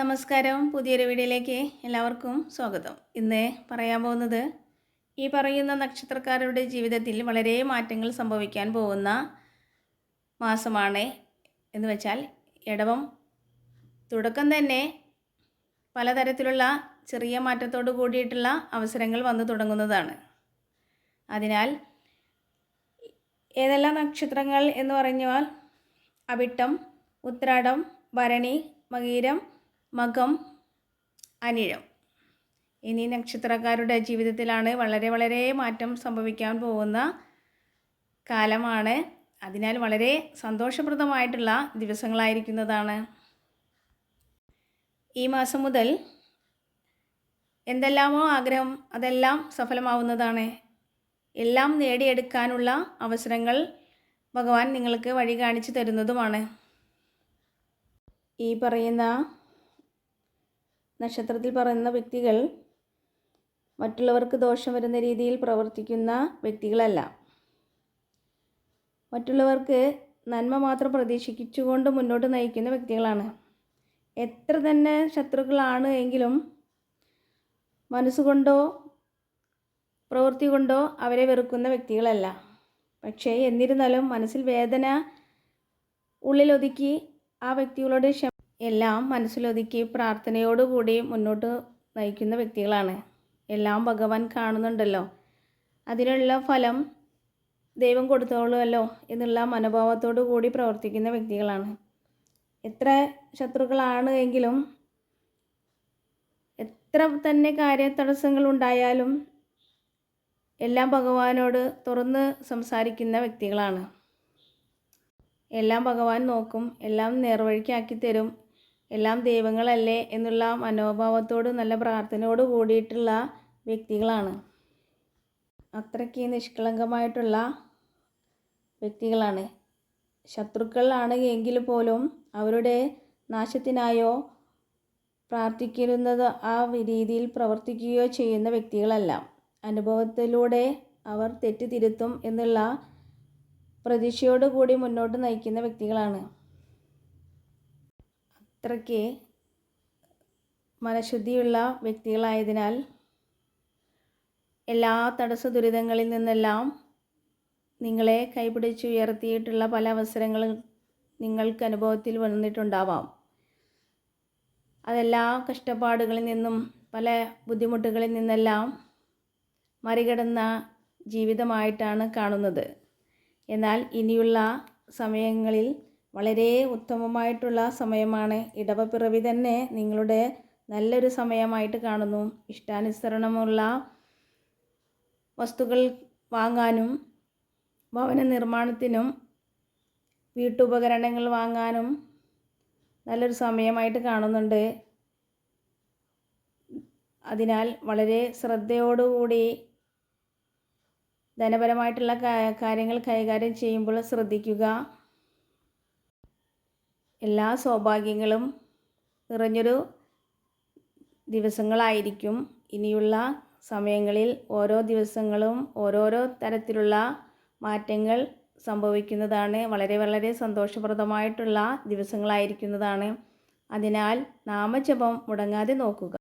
നമസ്കാരം. പുതിയൊരു വീഡിയോയിലേക്ക് എല്ലാവർക്കും സ്വാഗതം. ഇന്ന് പറയാൻ പോകുന്നത് ഈ പറയുന്ന നക്ഷത്രക്കാരുടെ ജീവിതത്തിൽ വളരെ മാറ്റങ്ങൾ സംഭവിക്കാൻ പോകുന്ന മാസമാണ്. എന്ന് വെച്ചാൽ ഇടവം. തുടക്കം തന്നെ പലതരത്തിലുള്ള ചെറിയ മാറ്റത്തോട് കൂടിയിട്ടുള്ള അവസരങ്ങൾ വന്നു തുടങ്ങുന്നതാണ്. അതിനാൽ ഏതെല്ലാം നക്ഷത്രങ്ങൾ എന്ന് പറഞ്ഞാൽ അവിട്ടം ഉത്രാടം ഭരണി മകീരം മകം അനിഴം. എന്നീ നക്ഷത്രക്കാരുടെ ജീവിതത്തിലാണ് വളരെ വളരെ മാറ്റം സംഭവിക്കാൻ പോകുന്ന കാലമാണ്. അതിനാൽ വളരെ സന്തോഷപ്രദമായിട്ടുള്ള ദിവസങ്ങളായിരിക്കുന്നതാണ്. ഈ മാസം മുതൽ എന്തെല്ലാമോ ആഗ്രഹം അതെല്ലാം സഫലമാവുന്നതാണ്. എല്ലാം നേടിയെടുക്കാനുള്ള അവസരങ്ങൾ ഭഗവാൻ നിങ്ങൾക്ക് വഴി കാണിച്ചു തരുന്നതുമാണ്. ഈ പറയുന്ന നക്ഷത്രത്തിൽ പറയുന്ന വ്യക്തികൾ മറ്റുള്ളവർക്ക് ദോഷം വരുന്ന രീതിയിൽ പ്രവർത്തിക്കുന്ന വ്യക്തികളല്ല. മറ്റുള്ളവർക്ക് നന്മ മാത്രം പ്രതീക്ഷിച്ചുകൊണ്ട് മുന്നോട്ട് നയിക്കുന്ന വ്യക്തികളാണ്. എത്ര തന്നെ ശത്രുക്കളാണ് എങ്കിലും മനസ്സുകൊണ്ടോ പ്രവൃത്തി കൊണ്ടോ അവരെ വെറുക്കുന്ന വ്യക്തികളല്ല. പക്ഷേ എന്നിരുന്നാലും മനസ്സിൽ വേദന ഉള്ളിലൊതുക്കി ആ വ്യക്തികളോട് ക്ഷമ എല്ലാം മനസ്സിലൊതുക്കി പ്രാർത്ഥനയോടുകൂടി മുന്നോട്ട് നയിക്കുന്ന വ്യക്തികളാണ്. എല്ലാം ഭഗവാൻ കാണുന്നുണ്ടല്ലോ. അതിനുള്ള ഫലം ദൈവം കൊടുത്തോളുമല്ലോ എന്നുള്ള മനോഭാവത്തോടു കൂടി പ്രവർത്തിക്കുന്ന വ്യക്തികളാണ്. എത്ര ശത്രുക്കളാണ് എങ്കിലും എത്ര തന്നെ കാര്യ തടസ്സങ്ങൾ ഉണ്ടായാലും എല്ലാം ഭഗവാനോട് തുറന്ന് സംസാരിക്കുന്ന വ്യക്തികളാണ്. എല്ലാം ഭഗവാൻ നോക്കും എല്ലാം നേർവഴിക്കാക്കി തരും എല്ലാം ദൈവങ്ങളല്ലേ എന്നുള്ള മനോഭാവത്തോട് നല്ല പ്രാർത്ഥനയോട് കൂടിയിട്ടുള്ള വ്യക്തികളാണ്. അത്രയ്ക്ക് നിഷ്കളങ്കമായിട്ടുള്ള വ്യക്തികളാണ്. ശത്രുക്കളാണ് എങ്കിൽ പോലും അവരുടെ നാശത്തിനായോ പ്രാർത്ഥിക്കുന്നത് ആ രീതിയിൽ പ്രവർത്തിക്കുകയോ ചെയ്യുന്ന വ്യക്തികളല്ല. അനുഭവത്തിലൂടെ അവർ തെറ്റ് തിരുത്തും എന്നുള്ള പ്രതീക്ഷയോടുകൂടി മുന്നോട്ട് നയിക്കുന്ന വ്യക്തികളാണ്. അത്രയ്ക്ക് മനഃശുദ്ധിയുള്ള വ്യക്തികളായതിനാൽ എല്ലാ തടസ്സ ദുരിതങ്ങളിൽ നിന്നെല്ലാം നിങ്ങളെ കൈപിടിച്ചുയർത്തിയിട്ടുള്ള പല അവസരങ്ങളും നിങ്ങൾക്ക് അനുഭവത്തിൽ വന്നിട്ടുണ്ടാവാം. അതെല്ലാ കഷ്ടപ്പാടുകളിൽ നിന്നും പല ബുദ്ധിമുട്ടുകളിൽ നിന്നെല്ലാം മറികടന്ന ജീവിതമായിട്ടാണ് കാണുന്നത്. എന്നാൽ ഇനിയുള്ള സമയങ്ങളിൽ വളരെ ഉത്തമമായിട്ടുള്ള സമയമാണ്. ഇടവപ്പിറവി തന്നെ നിങ്ങളുടെ നല്ലൊരു സമയമായിട്ട് കാണുന്നു. ഇഷ്ടാനുസരണമുള്ള വസ്തുക്കൾ വാങ്ങാനും ഭവന നിർമ്മാണത്തിനും വീട്ടുപകരണങ്ങൾ വാങ്ങാനും നല്ലൊരു സമയമായിട്ട് കാണുന്നുണ്ട്. അതിനാൽ വളരെ ശ്രദ്ധയോടുകൂടി ധനപരമായിട്ടുള്ള കാര്യങ്ങൾ കൈകാര്യം ചെയ്യുമ്പോൾ ശ്രദ്ധിക്കുക. എല്ലാ സൗഭാഗ്യങ്ങളും നിറഞ്ഞൊരു ദിവസങ്ങളായിരിക്കും. ഇനിയുള്ള സമയങ്ങളിൽ ഓരോ ദിവസങ്ങളും ഓരോരോ തരത്തിലുള്ള മാറ്റങ്ങൾ സംഭവിക്കുന്നതാണ്. വളരെ വളരെ സന്തോഷപ്രദമായിട്ടുള്ള ദിവസങ്ങളായിരിക്കുന്നതാണ്. അതിനാൽ നാമജപം മുടങ്ങാതെ നോക്കുക.